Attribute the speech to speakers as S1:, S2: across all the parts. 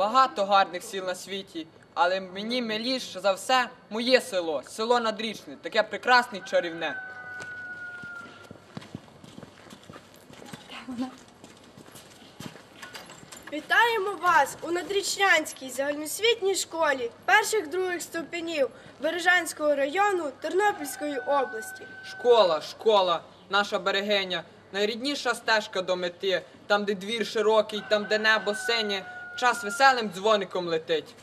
S1: багато гарних сіл на світі, але мені миліше за все моє село, село Надрічне, таке прекрасне й чарівне.
S2: Вітаємо вас у Надрічнянській загальноосвітній школі перших других ступенів Бережанського району Тернопільської області.
S1: Школа, школа, наша берегиня, найрідніша стежка до мети, там, де двір широкий, там, де небо синє, час веселим дзвоником летить.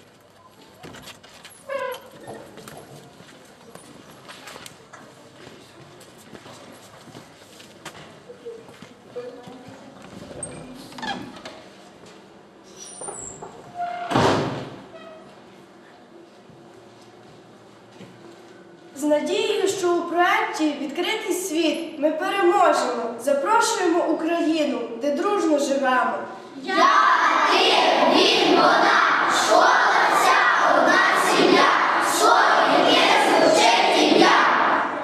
S2: З надією, що у проєкті Відкритий світ ми переможемо. Запрошуємо Україну, де дружно живемо.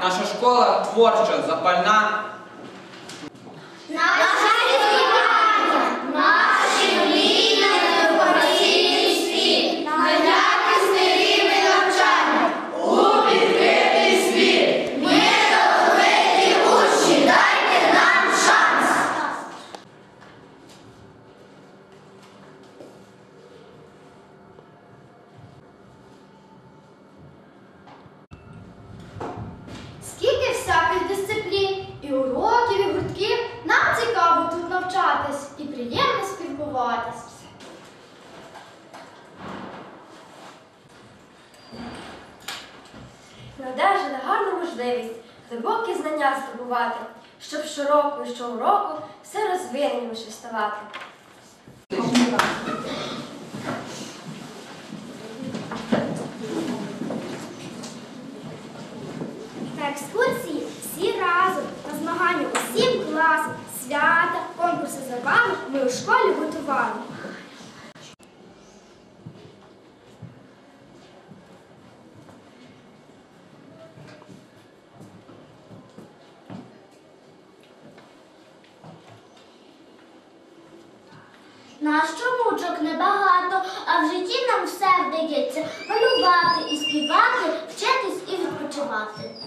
S1: Наша школа творча, запальна,
S3: приємно спілкуватися.
S4: Надержана гарна можливість глибокі знання здобувати, щоб щороку і щороку все розвиненіше ставати.
S3: Забави ми у школі готували.
S5: Нащо мучок небагато, а в житті нам все вдається малювати і співати, вчитись і відпочивати.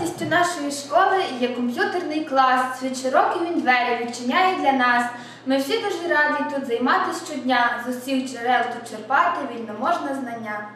S4: Гордістю нашої школи є комп'ютерний клас. Свій широкий він двері відчиняє для нас. Ми всі дуже раді тут займатися щодня. З усіх джерел тут черпати вільно можна знання.